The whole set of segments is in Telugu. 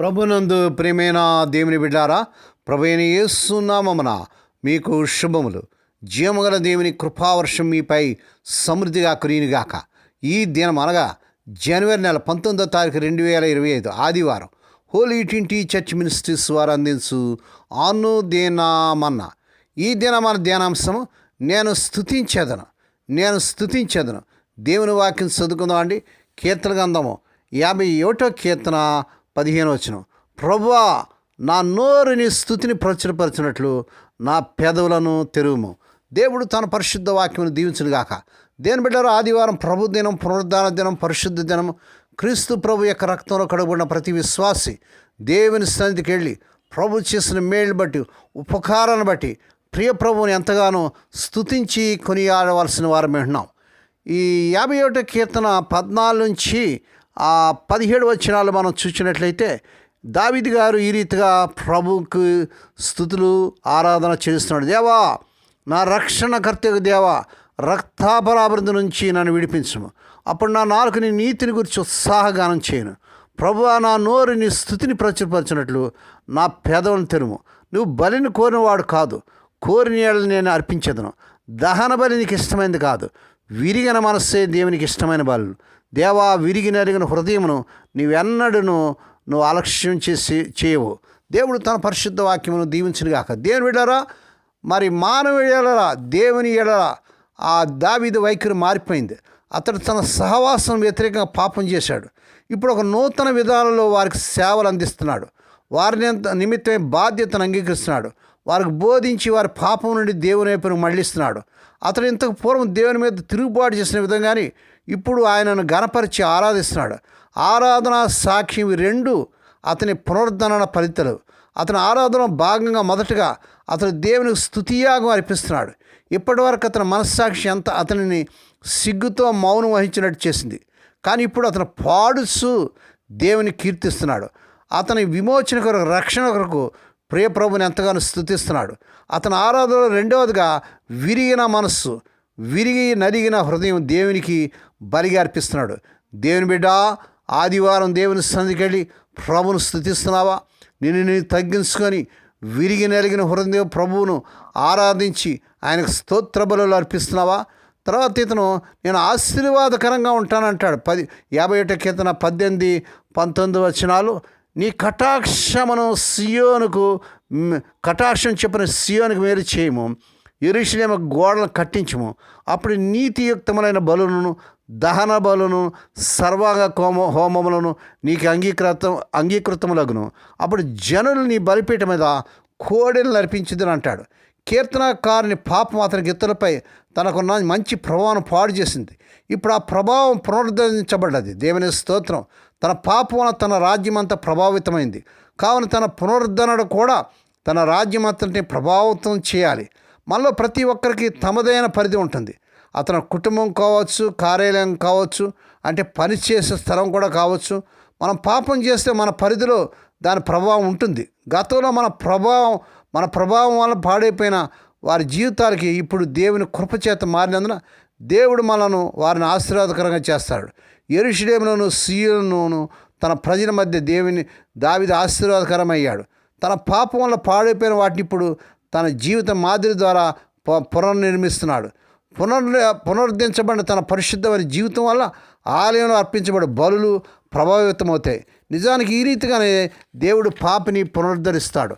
ప్రభునందు ప్రేమైన దేవుని బిడ్డారా ప్రభైన యేసునామమున మీకు శుభములు. జీవమగల దేవుని కృపావర్షం మీపై సమృద్ధిగా కురియునుగాక. ఈ దినం అనగా జనవరి నెల పంతొమ్మిదో తారీఖు రెండు వేల ఇరవై ఐదు ఆదివారం హోలీ ట్వంటీ చర్చ్ మినిస్ట్రీస్ వారు అందించు అను దేనామన్న ఈ దినమన ధ్యానాంశము నేను స్థుతించేదను నేను స్థుతించేదను దేవుని వాక్యం చదువుకుందాం అండి కీర్తన గంధము యాభై ఒకటో కీర్తన పదిహేను వచ్చిన ప్రభువా నా నోరుని స్థుతిని ప్రచురపరచినట్లు నా పెదవులను తెరువుము. దేవుడు తన పరిశుద్ధ వాక్యమును దీవించును గాక దేని బిడ్డారు ఆదివారం ప్రభు దినం పునరుద్ధాన దినం పరిశుద్ధ దినం క్రీస్తు ప్రభు యొక్క రక్తంలో కడగబడిన ప్రతి విశ్వాసి దేవుని సన్నిధికి వెళ్ళి ప్రభు చేసిన మేలు బట్టి ఉపకారాన్ని బట్టి ప్రియ ప్రభువుని ఎంతగానో స్తుతించి కొనియాడవలసిన వారమే ఉన్నాం. ఈ యాభై ఒకటో కీర్తన పద్నాలుగు నుంచి ఆ పదిహేడు వచనాలు మనం చూసినట్లయితే దావిది గారు ఈ రీతిగా ప్రభువుకు స్థుతులు ఆరాధన చేస్తున్నాడు. దేవా నా రక్షణకర్తకు దేవా రక్తాపరాభివృద్ధి నుంచి నన్ను విడిపించము. అప్పుడు నా నాలుకని నీతిని గురించి ఉత్సాహగానం చేయను. ప్రభు నా నోరు నీ స్థుతిని ప్రచురపరచినట్లు నా పేదలను తెరుము. నువ్వు బలిని కోరినవాడు కాదు. కోరిన ఏళ్ళని నేను అర్పించదను. దహన బలి నీకు ఇష్టమైనది కాదు. విరిగిన మనస్సే దేవునికి ఇష్టమైన బలు దేవా విరిగి నరిగిన హృదయమును నీవెన్నడూను నువ్వు అలక్ష్యం చేసి చేయవు. దేవుడు తన పరిశుద్ధ వాక్యమును దీవించినగాక. దేవుని విడారా మరి మానవుడి దేవుని ఎడల ఆ దావీదు వైఖరి మారిపోయింది. అతడు తన సహవాసం వ్యతిరేకంగా పాపం చేశాడు. ఇప్పుడు ఒక నూతన విధానంలో వారికి సేవలు అందిస్తున్నాడు. వారిని నిమిత్తమే బాధ్యతను అంగీకరిస్తున్నాడు. వారికి బోధించి వారి పాపం నుండి దేవుని వైపును మళ్ళిస్తున్నాడు. అతడు ఇంతకు పూర్వం దేవుని మీద తిరుగుబాటు చేసిన విధంగానే ఇప్పుడు ఆయనను గణపరిచి ఆరాధిస్తున్నాడు. ఆరాధన సాక్ష్యం రెండు అతని పునరుద్ధరణ ఫలితాలు. అతని ఆరాధన భాగంగా మొదటగా అతను దేవునికి స్థుతియాగం అర్పిస్తున్నాడు. ఇప్పటివరకు అతని మనస్సాక్షి ఎంత అతనిని సిగ్గుతో మౌనం వహించినట్టు చేసింది. కానీ ఇప్పుడు అతను పాడుస్తూ దేవుని కీర్తిస్తున్నాడు. అతని విమోచన కొరకు రక్షణ కొరకు ప్రియప్రభుని ఎంతగానో స్థుతిస్తున్నాడు అతని ఆరాధనలో రెండవదిగా విరిగిన మనస్సు విరిగి నరిగిన హృదయం దేవునికి బలిగా అర్పిస్తున్నాడు. దేవుని బిడ్డ ఆదివారం దేవుని సన్నిధికి వెళ్ళి ప్రభును స్థుతిస్తున్నావా? నిన్ను నేను తగ్గించుకొని విరిగి నలిగిన హృదయం ప్రభువును ఆరాధించి ఆయనకు స్తోత్ర బలులు అర్పిస్తున్నావా? తర్వాత ఇతను నేను ఆశీర్వాదకరంగా ఉంటానంటాడు పది యాభై ఒకటి కీర్తన పద్దెనిమిది పంతొమ్మిది వచనాలు నీ కటాక్షమును సియోనుకు కటాక్షం చెప్పిన సియోనుకు మేలు చేయము. ఎరుషులేమ గోడలను కట్టించము. అప్పుడు నీతియుక్తములైన బలులను దహన బలును సర్వాంగ కోమ హోమములను నీకు అంగీకృతం అంగీకృతములగును. అప్పుడు జనులు నీ బలిపీఠ మీద కోడెలు అర్పించుదని అంటాడు. కీర్తనకారుని పాపం అతని గిత్తలపై తనకున్న మంచి ప్రభావం పాడు చేసింది. ఇప్పుడు ఆ ప్రభావం పునరుద్ధరించబడ్డది. దేవుని స్తోత్రం. తన పాపం తన రాజ్యం అంతా ప్రభావితమైంది. కావున తన పునరుద్ధరణ కూడా తన రాజ్యం అంతటిని ప్రభావితం చేయాలి. మనలో ప్రతి ఒక్కరికి తమదైన పరిధి ఉంటుంది. అతని కుటుంబం కావచ్చు కార్యాలయం కావచ్చు అంటే పని చేసే స్థలం కూడా కావచ్చు. మనం పాపం చేస్తే మన పరిధిలో దాని ప్రభావం ఉంటుంది. గతంలో మన ప్రభావం మన ప్రభావం వల్ల పాడైపోయిన వారి జీవితాలకి ఇప్పుడు దేవుని కృపచేత మారినందున దేవుడు మనను వారిని ఆశీర్వాదకరంగా చేస్తాడు. ఎరుషులేములను సీయులను తన ప్రజల మధ్య దేవుని దావిది ఆశీర్వాదకరమయ్యాడు. తన పాపం వల్ల పాడైపోయిన వాటిని ఇప్పుడు తన జీవిత మాదిరి ద్వారా పు- పునర్నిర్మిస్తున్నాడు. పునర్ పునరుద్ధరించబడిన తన పరిశుద్ధమైన జీవితం వల్ల ఆలయంలో అర్పించబడే బలులు ప్రభావితమవుతాయి. నిజానికి ఈ రీతిగానే దేవుడు పాపిని పునరుద్ధరిస్తాడు.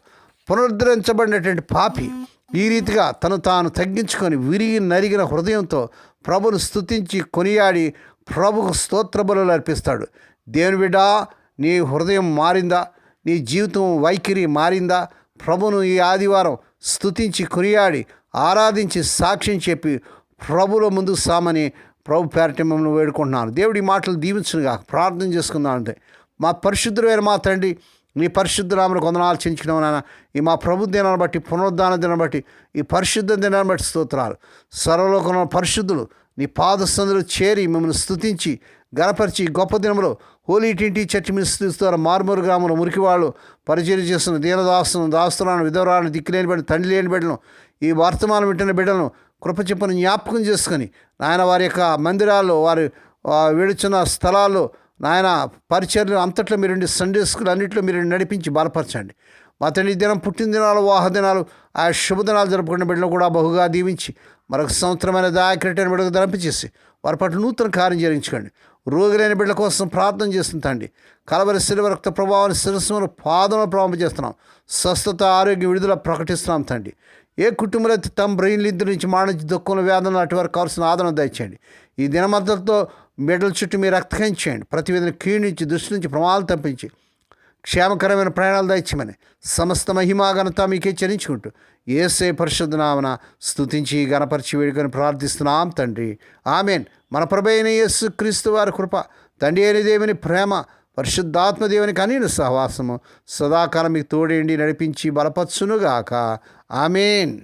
పునరుద్ధరించబడినటువంటి పాపి ఈ రీతిగా తను తాను తగ్గించుకొని విరిగి నరిగిన హృదయంతో ప్రభును స్తుతించి కొనియాడి ప్రభుకు స్తోత్ర బలులు అర్పిస్తాడు. దేవుని బిడ్డా నీ హృదయం మారిందా? నీ జీవితం వైఖరి మారిందా? ప్రభును ఈ ఆదివారం స్తుతించి కొనియాడి ఆరాధించి సాక్ష్యం చెప్పి ప్రభులో ముందు సామని ప్రభు పేరట వేడుకుంటున్నాను. దేవుడి మాటలు దీవించునుగా ప్రార్థన చేసుకుందాం అంటే మా పరిశుద్ధులైన మా తండ్రి నీ పరిశుద్ధ కొందనాలు చించడం నాయన ఈ మా ప్రభు దినాన్ని బట్టి పునరుద్ధాన దినాన్ని బట్టి ఈ పరిశుద్ధ దినాన్ని బట్టి స్తోత్రాలు. సర్వలోకంలో పరిశుద్ధులు నీ పాదస్థందులు చేరి మిమ్మల్ని స్థుతించి గణపరిచి గొప్ప దినంలో హోలీ టింటి చర్చ్ ద్వారా మారుమూరు గ్రామంలో మురికివాళ్ళు పరిచయం చేస్తున్న దీనదాసులను దాస్తులను విధవరాలను దిక్కులేని బిడ్డ తండ్రి లేని బిడ్డను ఈ వర్తమానం వింటున్న బిడ్డలను కృపచెప్పని జ్ఞాపకం చేసుకొని నాయన వారి యొక్క మందిరాల్లో వారు విడుచున్న స్థలాల్లో నాయన పరిచర్లు అంతట్లో మీరు సండే స్కూల్ అన్నింటిలో మీరు నడిపించి బలపరచండి. మా తండ్రి దినం పుట్టినదినాలు వాహ దినాలు ఆ శుభదినాలు జరుపుకున్న బిడ్డలు కూడా బహుగా దీవించి మరొక సంవత్సరమైన దాయకరటైన బిడ్డకు దంపించేసి వారి పట్ల నూతన కార్యం జరిగించుకోండి. రోగులైన బిడ్డల కోసం ప్రార్థన చేస్తుంది తండ్రి కలవరి శిలువ రక్త ప్రభావాన్ని శిరస్సును పాదంలో ప్రభావం చేస్తున్నాం స్వస్థత ఆరోగ్య విడుదల ప్రకటిస్తున్నాం తండ్రి. ఏ కుటుంబంలో అయితే తమ బ్రెయిన్ లిద్దు నుంచి మాణించి దుఃఖంలో వేదన అటు వరకు కావాల్సిన ఆదరణ దయచేయండి. ఈ దినమంతతో మెడల చుట్టూ మీరు రక్తకంచేయండి ప్రతివేదన విధంగా నుంచి దృష్టి నుంచి ప్రమాదాలు తప్పించి క్షేమకరమైన ప్రయాణాలు దయచమని సమస్త మహిమాఘనత మీకే చరించుకుంటూ ఏసే పరిశుద్ధ నామన గణపరిచి వేడుకొని ప్రార్థిస్తున్నాం తండ్రి. ఆమెన్. మన ప్రభైన యేసు క్రీస్తు వారి కృప తండ్రి అయిన దేవుని ప్రేమ పరిశుద్ధాత్మ దేవుని కనీన సహవాసము సదాకాలం మీకు తోడేండి నడిపించి బలపచ్చునుగాక ఆమెన్.